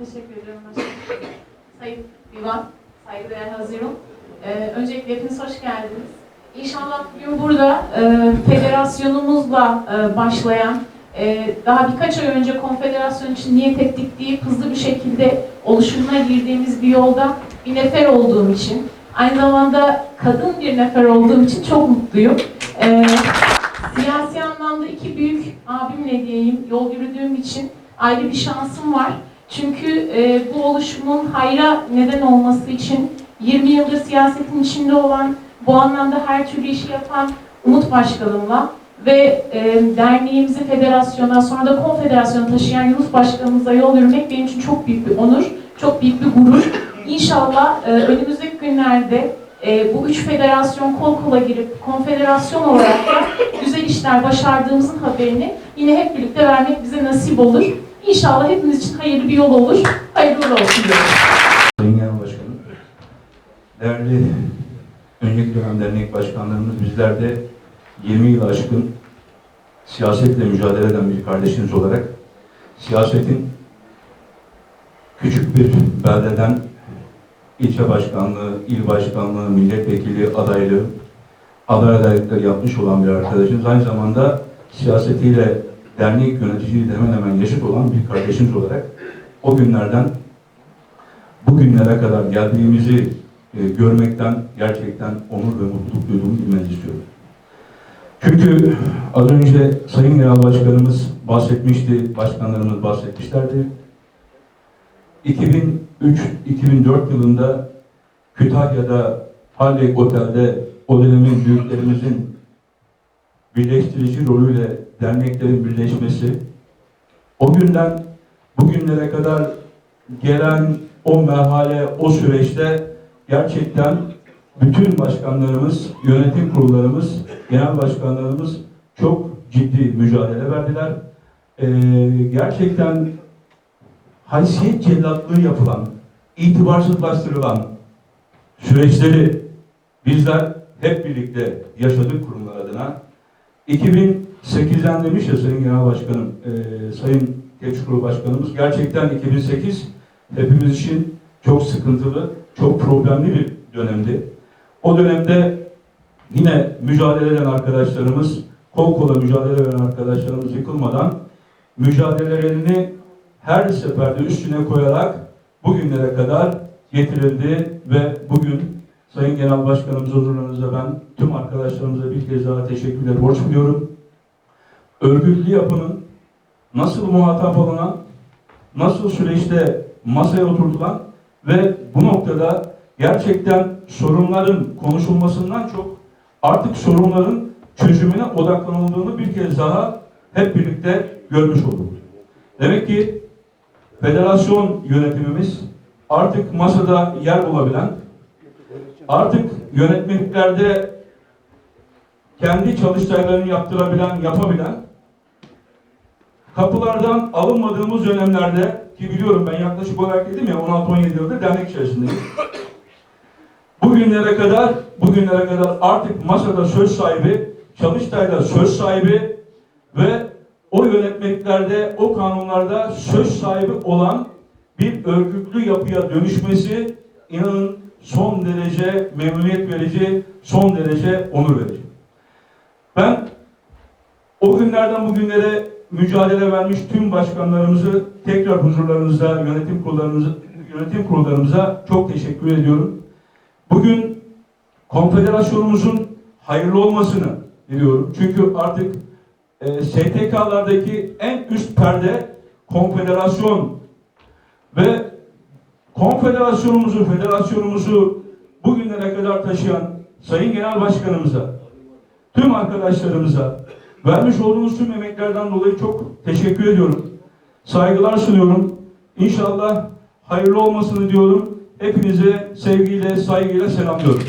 Teşekkür ederim. Sayın Divan, saygıdeğer Haziran. Ee, öncelikle hepiniz hoş geldiniz. İnşallah bugün burada e, federasyonumuzla e, başlayan, e, daha birkaç ay önce konfederasyon için niyet ettik deyip hızlı bir şekilde oluşumuna girdiğimiz bir yolda bir nefer olduğum için, aynı zamanda kadın bir nefer olduğum için çok mutluyum. Ee, siyasi anlamda iki büyük abimle diyeyim yol yürüdüğüm için ayrı bir şansım var. Çünkü e, bu oluşumun hayra neden olması için 20 yıldır siyasetin içinde olan, bu anlamda her türlü işi yapan Umut Başkanımla ve e, derneğimizi federasyona, sonra da konfederasyona taşıyan Yunus Başkanımıza yol yürümek benim için çok büyük bir onur, çok büyük bir gurur. İnşallah e, önümüzdeki günlerde e, bu üç federasyon kol kola girip konfederasyon olarak da güzel işler başardığımızın haberini yine hep birlikte vermek bize nasip olur. İnşallah hepimiz için hayırlı bir yol olur. Hayırlı uğurlu olsun diyorum. Sayın Genel Başkanım, değerli önceki dönem dernek başkanlarımız bizler de 20 yıl aşkın siyasetle mücadele eden bir kardeşiniz olarak siyasetin küçük bir beldeden ilçe başkanlığı, il başkanlığı, milletvekili adaylığı, aday adaylıkları yapmış olan bir arkadaşınız. Aynı zamanda siyasetiyle dernek yöneticiliği de hemen hemen yaşıt olan bir kardeşiniz olarak o günlerden bugünlere kadar geldiğimizi e, görmekten gerçekten onur ve mutluluk duyduğumu bilmenizi istiyorum. Çünkü az önce Sayın Genel Başkanımız bahsetmişti, başkanlarımız bahsetmişlerdi. 2003-2004 yılında Kütahya'da Halley Otel'de o dönemin büyüklerimizin birleştirici rolüyle derneklerin birleşmesi, o günden bugünlere kadar gelen o merhale, o süreçte gerçekten bütün başkanlarımız, yönetim kurullarımız, genel başkanlarımız çok ciddi mücadele verdiler. Ee, gerçekten haysiyet cellatlığı yapılan, itibarsızlaştırılan süreçleri bizler hep birlikte yaşadık kurumlar adına. 2008'den demiş ya Sayın Genel Başkanım, e, Sayın Genç Başkanımız, gerçekten 2008 hepimiz için çok sıkıntılı, çok problemli bir dönemdi. O dönemde yine mücadele eden arkadaşlarımız, kol kola mücadele veren arkadaşlarımız yıkılmadan mücadelelerini her seferde üstüne koyarak bugünlere kadar getirildi ve bugün Sayın Genel Başkanımız huzurlarınızda ben tüm arkadaşlarımıza bir kez daha teşekkürler borç biliyorum. Örgütlü yapının nasıl muhatap olunan, nasıl süreçte masaya oturulan ve bu noktada gerçekten sorunların konuşulmasından çok artık sorunların çözümüne odaklanıldığını bir kez daha hep birlikte görmüş olduk. Demek ki federasyon yönetimimiz artık masada yer bulabilen, artık yönetmeliklerde kendi çalıştaylarını yaptırabilen, yapabilen, kapılardan alınmadığımız dönemlerde ki biliyorum ben yaklaşık olarak dedim ya 16-17 yıldır dernek içerisindeyim. Bugünlere kadar, bugünlere kadar artık masada söz sahibi, Çalıştay'da söz sahibi ve o yönetmeliklerde, o kanunlarda söz sahibi olan bir örgütlü yapıya dönüşmesi inanın son derece memnuniyet verici, son derece onur verici. Ben o günlerden bugünlere mücadele vermiş tüm başkanlarımızı tekrar huzurlarınızda, yönetim kurullarımıza, yönetim kurullarımıza çok teşekkür ediyorum. Bugün konfederasyonumuzun hayırlı olmasını diliyorum. Çünkü artık e, STK'lardaki en üst perde konfederasyon ve konfederasyonumuzu, federasyonumuzu bugünlere kadar taşıyan Sayın Genel Başkanımıza, tüm arkadaşlarımıza vermiş olduğunuz tüm emeklerden dolayı çok teşekkür ediyorum. Saygılar sunuyorum. İnşallah hayırlı olmasını diyorum. Hepinize sevgiyle, saygıyla selamlıyorum.